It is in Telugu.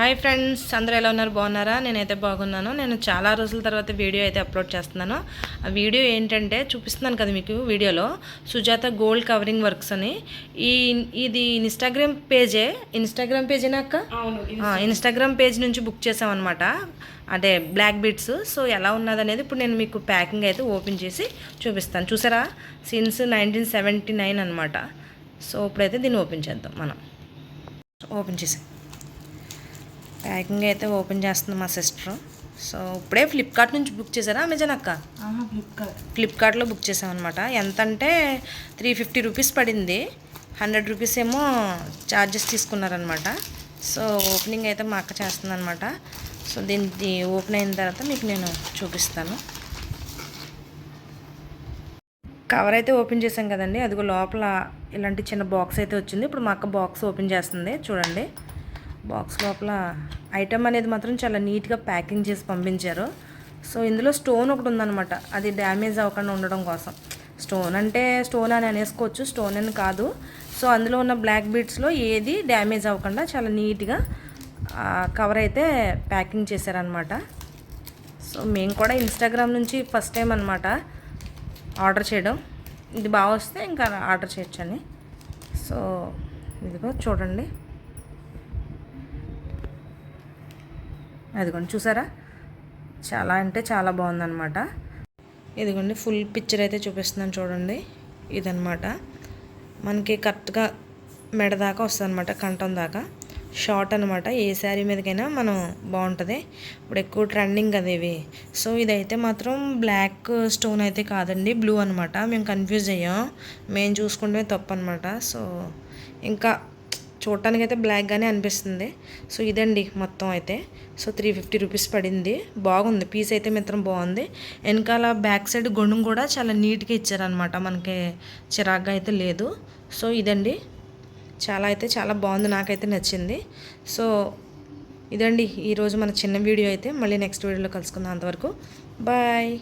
హాయ్ ఫ్రెండ్స్ అందరూ ఎలా ఉన్నారు? బాగున్నారా? నేనైతే బాగున్నాను. నేను చాలా రోజుల తర్వాత వీడియో అయితే అప్లోడ్ చేస్తున్నాను. ఆ వీడియో ఏంటంటే చూపిస్తున్నాను కదా మీకు వీడియోలో. సుజాత గోల్డ్ కవరింగ్ వర్క్స్ అని. ఈ ఇది ఇన్స్టాగ్రామ్ పేజే? ఇన్స్టాగ్రామ్ పేజేనా అక్క? ఇన్స్టాగ్రామ్ పేజ్ నుంచి బుక్ చేసామన్నమాట. అదే బ్లాక్ బిట్స్ సో ఎలా ఉన్నది అనేది ఇప్పుడు నేను మీకు ప్యాకింగ్ అయితే ఓపెన్ చేసి చూపిస్తాను. చూసారా? సిన్స్ నైన్టీన్ సెవెంటీ నైన్ అనమాట సో ఇప్పుడైతే దీన్ని ఓపెన్ చేద్దాం మనం. ఓపెన్ చేసి ప్యాకింగ్ అయితే ఓపెన్ చేస్తుంది మా సిస్టర్. సో ఇప్పుడే ఫ్లిప్కార్ట్ నుంచి బుక్ చేశారా అమెజాన్ అక్క? ఫ్లిప్కార్ట్ ఫ్లిప్కార్ట్లో బుక్ చేసామన్నమాట ఎంత అంటే త్రీ ఫిఫ్టీ రూపీస్ పడింది. హండ్రెడ్ రూపీస్ ఏమో ఛార్జెస్ తీసుకున్నారనమాట సో ఓపెనింగ్ అయితే మా అక్క చేస్తుందన్నమాట. సో దీన్ని ఓపెన్ అయిన తర్వాత మీకు నేను చూపిస్తాను. కవర్ అయితే ఓపెన్ చేసాం కదండి. అదిగో లోపల ఇలాంటి చిన్న బాక్స్ అయితే వచ్చింది. ఇప్పుడు మా అక్క బాక్స్ ఓపెన్ చేస్తుంది. చూడండి. బాక్స్ లోపల ఐటమ్ అనేది మాత్రం చాలా నీట్గా ప్యాకింగ్ చేసి పంపించారు. సో ఇందులో స్టోన్ ఒకటి ఉందన్నమాట. అది డ్యామేజ్ అవ్వకుండా ఉండడం కోసం. స్టోన్ అంటే స్టోన్ అని అనేసుకోవచ్చు. స్టోన్ అని కాదు. సో అందులో ఉన్న బ్లాక్ బీట్స్లో ఏది డ్యామేజ్ అవ్వకుండా చాలా నీట్గా కవర్ అయితే ప్యాకింగ్ చేశారనమాట సో మేము కూడా ఇన్స్టాగ్రామ్ నుంచి ఫస్ట్ టైం అనమాట ఆర్డర్ చేయడం. ఇది బాగా వస్తే ఇంకా ఆర్డర్ చేయొచ్చని. సో ఇదిగో చూడండి. అదిగోండి చూసారా? చాలా అంటే చాలా బాగుందన్నమాట. ఇదిగోండి ఫుల్ పిక్చర్ అయితే చూపిస్తున్నాను చూడండి. ఇదనమాట మనకి కరెక్ట్గా మెడ దాకా వస్తుంది అనమాట కంఠం దాకా. షార్ట్ అనమాట ఏ శారీ మీదకైనా మనం బాగుంటుంది. ఇప్పుడు ఎక్కువ ట్రెండింగ్ కదా ఇవి. సో ఇదైతే మాత్రం బ్లాక్ స్టోన్ అయితే కాదండి బ్లూ అనమాట మేము కన్ఫ్యూజ్ అయ్యాం. మేము చూసుకుంటే తప్పు అనమాట సో ఇంకా చూడటానికి అయితే బ్లాక్గానే అనిపిస్తుంది. సో ఇదండి మొత్తం అయితే. సో త్రీ ఫిఫ్టీ రూపీస్ పడింది. బాగుంది. పీస్ అయితే మిత్రం బాగుంది. వెనకాల బ్యాక్ సైడ్ గొడుగు కూడా చాలా నీట్గా ఇచ్చారనమాట మనకి చిరాగ్గా అయితే లేదు. సో ఇదండి. చాలా అయితే చాలా బాగుంది. నాకైతే నచ్చింది. సో ఇదండి. ఈరోజు మన చిన్న వీడియో అయితే. మళ్ళీ నెక్స్ట్ వీడియోలో కలుసుకుందాం అంతవరకు. బాయ్.